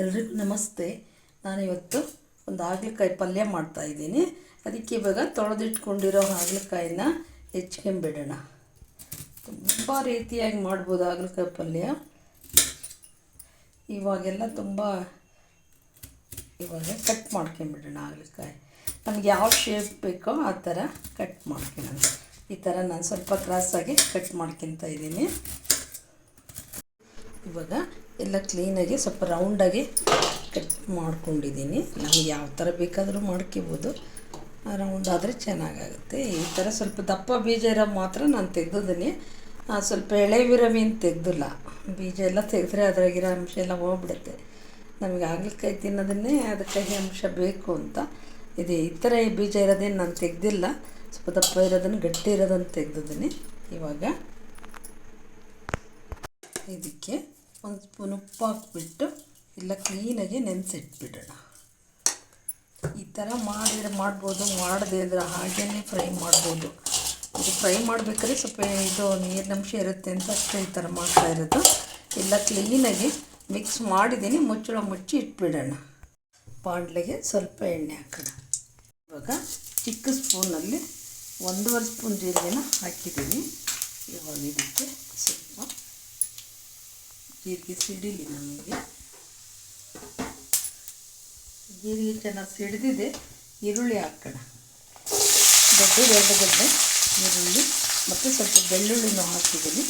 ಎಲ್ರಿಗೂ ನಮಸ್ತೆ. ನಾನಿವತ್ತು ಒಂದು ಹಾಗಲಕಾಯಿ ಪಲ್ಯ ಮಾಡ್ತಾಯಿದ್ದೀನಿ ಅದಕ್ಕೆ ಇವಾಗ ತೊಳೆದಿಟ್ಕೊಂಡಿರೋ ಹಾಗಲಕಾಯಿನ ಹೆಚ್ಕೊಂಬಿಡೋಣ ತುಂಬ ರೀತಿಯಾಗಿ ಮಾಡ್ಬೋದು ಹಾಗಲಕಾಯಿ ಪಲ್ಯ. ಇವಾಗೆಲ್ಲ ತುಂಬ ಇವಾಗ ಕಟ್ ಮಾಡ್ಕೊಂಬಿಡೋಣ ಹಾಗಲಕಾಯಿ. ನಮ್ಗೆ ಯಾವ ಶೇಪ್ ಬೇಕೋ ಆ ಥರ ಕಟ್ ಮಾಡ್ಕೊಳ್ಳೋಣ. ಈ ಥರ ನಾನು ಸ್ವಲ್ಪ ಕ್ರಾಸಾಗಿ ಕಟ್ ಮಾಡ್ಕೊತ ಇದ್ದೀನಿ. ಇವಾಗ ಎಲ್ಲ ಕ್ಲೀನಾಗಿ ಸ್ವಲ್ಪ ರೌಂಡಾಗಿ ಕಟ್ ಮಾಡ್ಕೊಂಡಿದ್ದೀನಿ. ನಮಗೆ ಯಾವ ಥರ ಬೇಕಾದರೂ ಮಾಡ್ಕೋಬೋದು. ರೌಂಡ್ ಆದರೆ ಚೆನ್ನಾಗಾಗುತ್ತೆ. ಈ ಥರ ಸ್ವಲ್ಪ ದಪ್ಪ ಬೀಜ ಇರೋ ಮಾತ್ರ ನಾನು ತೆಗೆದಿದ್ದೀನಿ. ಸ್ವಲ್ಪ ಎಳೆವಿರೋ ಮೀನು ತೆಗೆದಿಲ್ಲ. ಬೀಜ ಎಲ್ಲ ತೆಗೆದ್ರೆ ಅದ್ರಾಗಿರೋ ಅಂಶ ಎಲ್ಲ ಹೋಗ್ಬಿಡುತ್ತೆ. ನಮಗೆ ಹಾಗಲಕಾಯಿ ತಿನ್ನೋದನ್ನೇ ಅದಕ್ಕೆ ಅಂಶ ಬೇಕು ಅಂತ. ಇದು ಈ ಥರ ಬೀಜ ಇರೋದೇನು ನಾನು ತೆಗೆದಿಲ್ಲ. ಸ್ವಲ್ಪ ದಪ್ಪ ಇರೋದನ್ನು, ಗಟ್ಟಿ ಇರೋದನ್ನು ತೆಗೆದಿದ್ದೀನಿ. ಇವಾಗ ಇದಕ್ಕೆ ಒಂದು ಸ್ಪೂನ್ ಉಪ್ಪು ಹಾಕ್ಬಿಟ್ಟು ಎಲ್ಲ ಕ್ಲೀನಾಗಿ ನೆನೆಸಿಟ್ಬಿಡೋಣ. ಈ ಥರ ಮಾಡಿದ್ರೆ ಮಾಡ್ಬೋದು, ಮಾಡದೇ ಇದ್ರೆ ಹಾಗೇ ಫ್ರೈ ಮಾಡ್ಬೋದು. ಇದು ಫ್ರೈ ಮಾಡಬೇಕಾದ್ರೆ ಸ್ವಲ್ಪ ಇದು ನೀರಿನಂಶ ಇರುತ್ತೆ ಅಂತ ಅಷ್ಟೇ ಈ ಥರ ಮಾಡ್ತಾ ಇರೋದು. ಎಲ್ಲ ಕ್ಲೀನಾಗಿ ಮಿಕ್ಸ್ ಮಾಡಿದ್ದೀನಿ, ಮುಚ್ಚಳ ಮುಚ್ಚಿ ಇಟ್ಬಿಡೋಣ. ಬಾಣಲೆಗೆ ಸ್ವಲ್ಪ ಎಣ್ಣೆ ಹಾಕೋಣ. ಇವಾಗ ಚಿಕ್ಕ ಸ್ಪೂನಲ್ಲಿ ಒಂದೂವರೆ ಸ್ಪೂನ್ ಜೀರಿಗೆನ ಹಾಕಿದ್ದೀನಿ. ಇವಾಗ ಇದಕ್ಕೆ ಸ್ವಲ್ಪ ಜೀರಿಗೆ ಸಿಡಿಲಿ ನಮಗೆ. ಜೀರಿಗೆ ಚೆನ್ನಾಗಿ ಸಿಡಿದಿದೆ. ಈರುಳ್ಳಿ ಹಾಕೋಣ. ದೊಡ್ಡ ದೊಡ್ಡ ದೊಡ್ಡ ಈರುಳ್ಳಿ ಮತ್ತು ಸ್ವಲ್ಪ ಬೆಳ್ಳುಳ್ಳಿನೂ ಹಾಕಿದ್ದೀನಿ.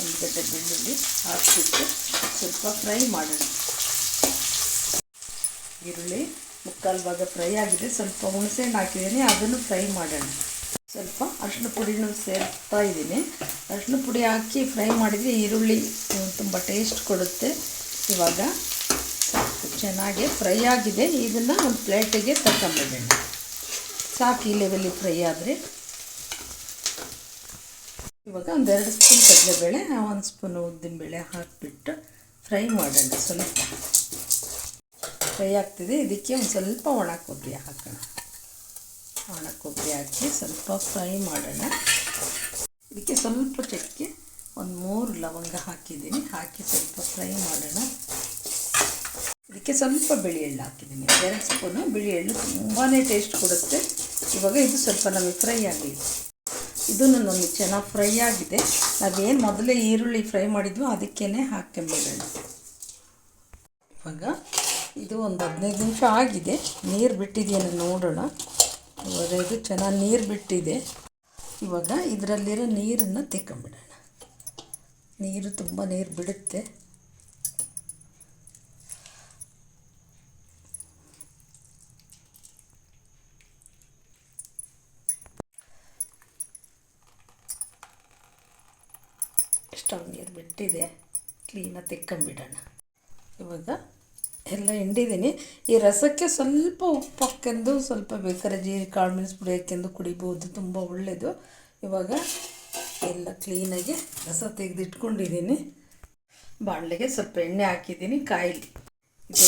ಒಂದು ದೊಡ್ಡ ಬೆಳ್ಳುಳ್ಳಿ ಹಾಕಿಬಿಟ್ಟು ಸ್ವಲ್ಪ ಫ್ರೈ ಮಾಡೋಣ. ಈರುಳ್ಳಿ ಮುಕ್ಕಾಲು ಭಾಗ ಫ್ರೈ ಆಗಿದೆ. ಸ್ವಲ್ಪ ಹುಣಸೆಹಣ್ಣು ಹಾಕಿದ್ದೀನಿ. ಅದನ್ನು ಫ್ರೈ ಮಾಡೋಣ. ಸ್ವಲ್ಪ ಅರಿಶಿನ ಪುಡಿನೂ ಸೇರ್ತಾ ಇದ್ದೀನಿ. ಅರಿಶಿನ ಪುಡಿ ಹಾಕಿ ಫ್ರೈ ಮಾಡಿದರೆ ಈರುಳ್ಳಿ ತುಂಬ ಟೇಸ್ಟ್ ಕೊಡುತ್ತೆ. ಇವಾಗ ಚೆನ್ನಾಗಿ ಫ್ರೈ ಆಗಿದೆ. ಇದನ್ನು ಒಂದು ಪ್ಲೇಟಿಗೆ ತಗೊಂಬಿಡೋಣ ಸಾಕು ಈ ಲೆವೆಲ್ಲಿ ಫ್ರೈ ಆದರೆ. ಇವಾಗ ಒಂದೆರಡು ಸ್ಪೂನ್ ಕಡಲೆಬೇಳೆ, ಒಂದು ಸ್ಪೂನ್ ಉದ್ದಿನಬೇಳೆ ಹಾಕಿಬಿಟ್ಟು ಫ್ರೈ ಮಾಡೋಣ ಸ್ವಲ್ಪ. ಫ್ರೈ ಆಗ್ತಿದೆ. ಇದಕ್ಕೆ ಒಂದು ಸ್ವಲ್ಪ ಒಣ ಕೊಬ್ಬರಿ ಹಾಕೋಣ. ಒಣ ಕೊಬ್ಬರಿ ಹಾಕಿ ಸ್ವಲ್ಪ ಫ್ರೈ ಮಾಡೋಣ. ಇದಕ್ಕೆ ಸ್ವಲ್ಪ ಚಕ್ಕೆ ಒಂದು ಮೂರು ಲವಂಗ ಹಾಕಿದ್ದೀನಿ. ಹಾಕಿ ಸ್ವಲ್ಪ ಫ್ರೈ ಮಾಡೋಣ. ಇದಕ್ಕೆ ಸ್ವಲ್ಪ ಬಿಳಿ ಎಳ್ಳು ಹಾಕಿದ್ದೀನಿ. ಎರಡು ಸ್ಪೂನು ಬಿಳಿ ಎಳ್ಳು ತುಂಬಾ ಟೇಸ್ಟ್ ಕೊಡುತ್ತೆ. ಇವಾಗ ಇದು ಸ್ವಲ್ಪ ನಮಗೆ ಫ್ರೈ ಆಗಲಿ. ಇದನ್ನು ನಮಗೆ ಚೆನ್ನಾಗಿ ಫ್ರೈ ಆಗಿದೆ. ನಾವೇನು ಮೊದಲೇ ಈರುಳ್ಳಿ ಫ್ರೈ ಮಾಡಿದ್ವೋ ಅದಕ್ಕೇ ಹಾಕ್ಕೊಂಬಿಡೋಣ ಇವಾಗ ಇದು ಒಂದು ಹದಿನೈದು ನಿಮಿಷ ಆಗಿದೆ. ನೀರು ಬಿಟ್ಟಿದೆಯನ್ನು ನೋಡೋಣ. ಇವಾಗ ಇದು ಚೆನ್ನಾಗಿ ನೀರು ಬಿಟ್ಟಿದೆ. ಇವಾಗ ಇದರಲ್ಲಿರೋ ನೀರನ್ನು ತೆಕ್ಕೊಂಬಿಡೋಣ ನೀರು ತುಂಬ ನೀರು ಬಿಡುತ್ತೆ. ಎಷ್ಟೊಂದು ನೀರು ಬಿಟ್ಟಿದೆ. ಕ್ಲೀನಾಗಿ ತೆಕ್ಕೊಂಬಿಡೋಣ ಇವಾಗ ಎಲ್ಲ ಹಿಂಡಿದ್ದೀನಿ. ಈ ರಸಕ್ಕೆ ಸ್ವಲ್ಪ ಉಪ್ಪು ಹಾಕ್ಕೊಂಡು ಸ್ವಲ್ಪ ಬೇಕಾದ್ರೆ ಜೀರಿಗೆ ಕಾಳು ಮೆಣಸು ಪುಡಿ ಹಾಕ್ಕೊಂಡು ಕುಡಿಬೋದು. ತುಂಬ ಒಳ್ಳೆಯದು ಇವಾಗ ಎಲ್ಲ ಕ್ಲೀನಾಗಿ ರಸ ತೆಗೆದಿಟ್ಕೊಂಡಿದ್ದೀನಿ. ಬಾಣಲೆಗೆ ಸ್ವಲ್ಪ ಎಣ್ಣೆ ಹಾಕಿದ್ದೀನಿ ಕಾಯಿಲಿ. ಇದು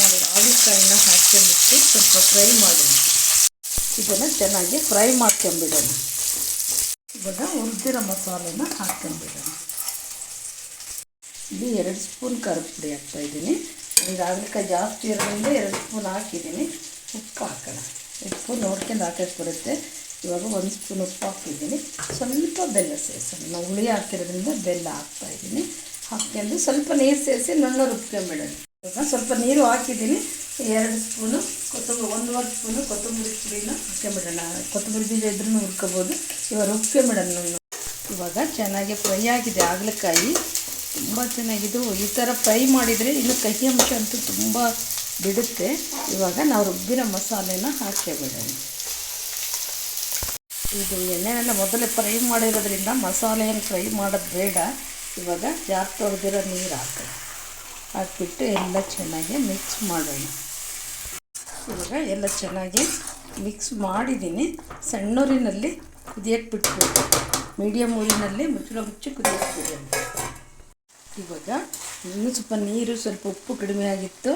ಮಾಡಿ ಆಲೂಕಾಯಿನ ಹಾಕ್ಕೊಂಡ್ಬಿಟ್ಟು ಸ್ವಲ್ಪ ಫ್ರೈ ಮಾಡೋಣ ಇದನ್ನು ಚೆನ್ನಾಗಿ ಫ್ರೈ ಮಾಡ್ಕೊಂಬಿಡೋಣ ಇವಾಗ ಹುರಿದಿರೋ ಮಸಾಲೆನ ಹಾಕ್ಕೊಂಬಿಡೋಣ ಇಲ್ಲಿ ಎರಡು ಸ್ಪೂನ್ ಖಾರದ ಪುಡಿ ಹಾಕ್ತಾಯಿದ್ದೀನಿ ಈಗ ಹಾಗಲಕಾಯಿ ಜಾಸ್ತಿ ಇರೋದ್ರಿಂದ ಎರಡು ಸ್ಪೂನ್ ಹಾಕಿದ್ದೀನಿ. ಉಪ್ಪು ಹಾಕೋಣ. ಉಪ್ಪು ನೋಡ್ಕೊಂಡು ಹಾಕಕ್ಕೆ ಬರುತ್ತೆ. ಇವಾಗ ಒಂದು ಸ್ಪೂನ್ ಉಪ್ಪು ಹಾಕಿದ್ದೀನಿ ಸ್ವಲ್ಪ ಬೆಲ್ಲ ಸೇರಿಸೋಣ. ನಾವು ಹುಳಿ ಹಾಕಿರೋದ್ರಿಂದ ಬೆಲ್ಲ ಹಾಕ್ತಾಯಿದ್ದೀನಿ ಹಾಕ್ಕೊಂಡು ಸ್ವಲ್ಪ ನೀರು ಸೇರಿಸಿ ನೊಣ್ಣ ರುಬ್ಕೊಂಬಿಡೋಣ ಇವಾಗ ಸ್ವಲ್ಪ ನೀರು ಹಾಕಿದ್ದೀನಿ. ಎರಡು ಸ್ಪೂನು ಕೊತ್ತಂಬರಿ, ಒಂದೂವರೆ ಸ್ಪೂನು ಕೊತ್ತಂಬರಿ ಪುಡಿನ ಹಾಕ್ಕೊಂಬಿಡೋಣ ಕೊತ್ತಂಬರಿ ಬೀಜ ಇದ್ರೂ ಹುರ್ಕೋಬೋದು. ಇವಾಗ ರುಬ್ಕೊಂಬಿಡೋಣ ನುಣ್ಣು ಇವಾಗ ಚೆನ್ನಾಗಿ ಫ್ರೈ ಆಗಿದೆ ಹಾಗಲಕಾಯಿ. ತುಂಬ ಚೆನ್ನಾಗಿದ್ದು. ಈ ಥರ ಫ್ರೈ ಮಾಡಿದರೆ ಇನ್ನು ಕಹಿ ಅಂಶ ಅಂತೂ ತುಂಬ ಬಿಡುತ್ತೆ. ಇವಾಗ ನಾವು ರುಬ್ಬಿನ ಮಸಾಲೆನ ಹಾಕ್ಕೊಬಿಡೋಣ ಇದು ಎಣ್ಣೆನೆಲ್ಲ ಮೊದಲೇ ಫ್ರೈ ಮಾಡಿರೋದ್ರಿಂದ ಮಸಾಲೆ ಏನು ಫ್ರೈ ಮಾಡೋದು ಬೇಡ. ಇವಾಗ ಜಾರ್ ತೊಳೆದಿರೋ ನೀರು ಹಾಕೋಣ ಹಾಕಿಬಿಟ್ಟು ಎಲ್ಲ ಚೆನ್ನಾಗಿ ಮಿಕ್ಸ್ ಮಾಡೋಣ. ಇವಾಗ ಎಲ್ಲ ಚೆನ್ನಾಗಿ ಮಿಕ್ಸ್ ಮಾಡಿದ್ದೀನಿ. ಸಣ್ಣೂರಿನಲ್ಲಿ ಕುದಿಯಕ್ಕೆ ಬಿಟ್ಬಿಟ್ಟು ಮೀಡಿಯಮ್ ಊರಿನಲ್ಲಿ ಮುಚ್ಚಳ ಮುಚ್ಚಿ ಕುದಿಯಕ್ಕೆ ಇವಾಗ ಇನ್ನೂ ಸ್ವಲ್ಪ ನೀರು ಸ್ವಲ್ಪ ಉಪ್ಪು ಕಡಿಮೆ ಆಗಿತ್ತು.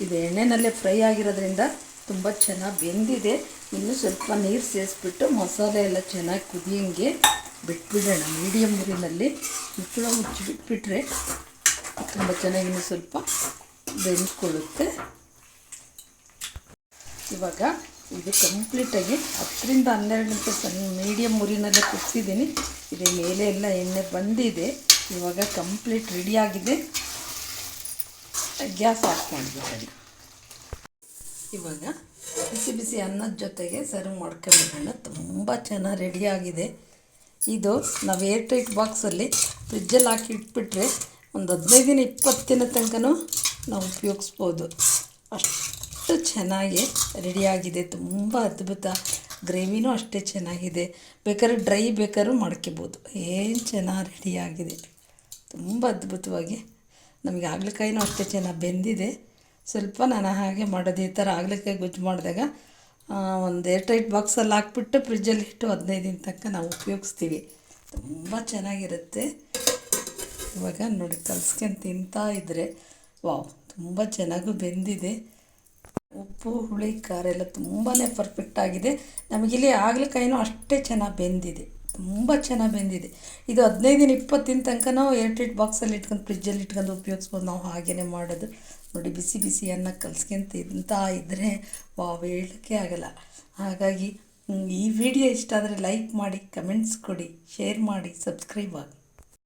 ಇದು ಎಣ್ಣೆನಲ್ಲೇ ಫ್ರೈ ಆಗಿರೋದ್ರಿಂದ ತುಂಬ ಚೆನ್ನಾಗಿ ಬೆಂದಿದೆ. ಇನ್ನೂ ಸ್ವಲ್ಪ ನೀರು ಸೇರಿಸ್ಬಿಟ್ಟು ಮಸಾಲೆ ಎಲ್ಲ ಚೆನ್ನಾಗಿ ಕುದಿಯಂಗೆ ಬಿಟ್ಬಿಡೋಣ ಮೀಡಿಯಂ ಊರಿನಲ್ಲಿ ಮುಚ್ಚಳ ಮುಚ್ಚಿ ಬಿಟ್ಬಿಟ್ರೆ ತುಂಬ ಚೆನ್ನಾಗಿ ಇನ್ನು ಸ್ವಲ್ಪ ಬೆಂದ್ಕೊಳ್ಳುತ್ತೆ. ಇವಾಗ ಇದು ಕಂಪ್ಲೀಟಾಗಿ ಹತ್ತರಿಂದ ಹನ್ನೆರಡು ನಿಮಿಷ ಸಣ್ಣ ಮೀಡಿಯಂ ಉರಿನಲ್ಲೇ ಕುದಿಸಿದ್ದೀನಿ. ಇದು ಮೇಲೆ ಎಲ್ಲ ಎಣ್ಣೆ ಬಂದಿದೆ. ಇವಾಗ ಕಂಪ್ಲೀಟ್ ರೆಡಿಯಾಗಿದೆ ಗ್ಯಾಸ್ ಆಫ್ ಮಾಡಿಬಿಟ್ಟೆ ಇವಾಗ ಬಿಸಿ ಬಿಸಿ ಅನ್ನದ ಜೊತೆಗೆ ಸರ್ವ್ ಮಾಡ್ಕೊಂಬಿಡೋಣ ತುಂಬ ಚೆನ್ನಾಗಿ ರೆಡಿಯಾಗಿದೆ ಇದು ನಾವು ಏರ್ ಟೈಟ್ ಬಾಕ್ಸಲ್ಲಿ ಫ್ರಿಜ್ಜಲ್ಲಿ ಹಾಕಿ ಇಟ್ಬಿಟ್ರೆ ಒಂದು ಹದಿನೈದು ದಿನ, ಇಪ್ಪತ್ತು ದಿನ ತನಕನೂ ನಾವು ಉಪಯೋಗಿಸ್ಬೋದು. ಅಷ್ಟು ಚೆನ್ನಾಗಿ ರೆಡಿಯಾಗಿದೆ ತುಂಬ ಅದ್ಭುತ. ಗ್ರೇವಿನೂ ಅಷ್ಟೇ ಚೆನ್ನಾಗಿದೆ. ಬೇಕಾದ್ರೆ ಡ್ರೈ ಬೇಕಾದ್ರೂ ಮಾಡ್ಕೋಬೋದು. ಏನು ಚೆನ್ನಾಗಿ ರೆಡಿಯಾಗಿದೆ ತುಂಬ ಅದ್ಭುತವಾಗಿ ನಮಗೆ ಹಾಗಲಕಾಯಿನೂ ಅಷ್ಟೇ ಚೆನ್ನಾಗಿ ಬೆಂದಿದೆ. ಸ್ವಲ್ಪ ನಾನು ಹಾಗೆ ಮಾಡೋದು ಈ ಥರ ಆಗಲಿಕ್ಕೆ ಗುಜ್ಜು ಮಾಡಿದಾಗ ಒಂದು ಏರ್ ಟೈಟ್ ಬಾಕ್ಸಲ್ಲಿ ಹಾಕ್ಬಿಟ್ಟು ಫ್ರಿಜ್ಜಲ್ಲಿ ಇಟ್ಟು ಹದಿನೈದು ದಿನ ತನಕ ನಾವು ಉಪಯೋಗಿಸ್ತೀವಿ. ತುಂಬ ಚೆನ್ನಾಗಿರುತ್ತೆ. ಇವಾಗ ನೋಡಿ ಕಲ್ಸ್ಕೊಂಡು ತಿಂತಾ ಇದ್ದರೆ ವಾವ್, ತುಂಬ ಚೆನ್ನಾಗೂ ಬೆಂದಿದೆ. ಉಪ್ಪು, ಹುಳಿ, ಖಾರ ಎಲ್ಲ ತುಂಬಾ ಪರ್ಫೆಕ್ಟ್ ಆಗಿದೆ. ನಮಗಿಲ್ಲಿ ಹಾಗಲಕಾಯಿನೂ ಅಷ್ಟೇ ಚೆನ್ನಾಗಿ ಬೆಂದಿದೆ. ತುಂಬ ಚೆನ್ನಾಗಿ ಬೆಂದಿದೆ. ಇದು ಹದಿನೈದು ದಿನ ಇಪ್ಪತ್ತು ದಿನ ತನಕ ನಾವು ಏರ್ಟೈಟ್ ಬಾಕ್ಸಲ್ಲಿ ಇಟ್ಕೊಂಡು ಫ್ರಿಜ್ಜಲ್ಲಿ ಇಟ್ಕೊಂಡು ಉಪಯೋಗಿಸ್ಬೋದು. ನಾವು ಹಾಗೇ ಮಾಡೋದು. ನೋಡಿ ಬಿಸಿ ಬಿಸಿ ಅನ್ನ ಕಲ್ಸ್ಕೊಂತ ತಿಂತಾ ಇದ್ದರೆ ವಾವ್ ಹೇಳೋಕ್ಕೆ ಆಗಲ್ಲ. ಹಾಗಾಗಿ ಈ ವಿಡಿಯೋ ಇಷ್ಟ ಆದರೆ ಲೈಕ್ ಮಾಡಿ ಕಮೆಂಟ್ಸ್ ಕೊಡಿ ಶೇರ್ ಮಾಡಿ ಸಬ್ಸ್ಕ್ರೈಬ್ ಆಗಿ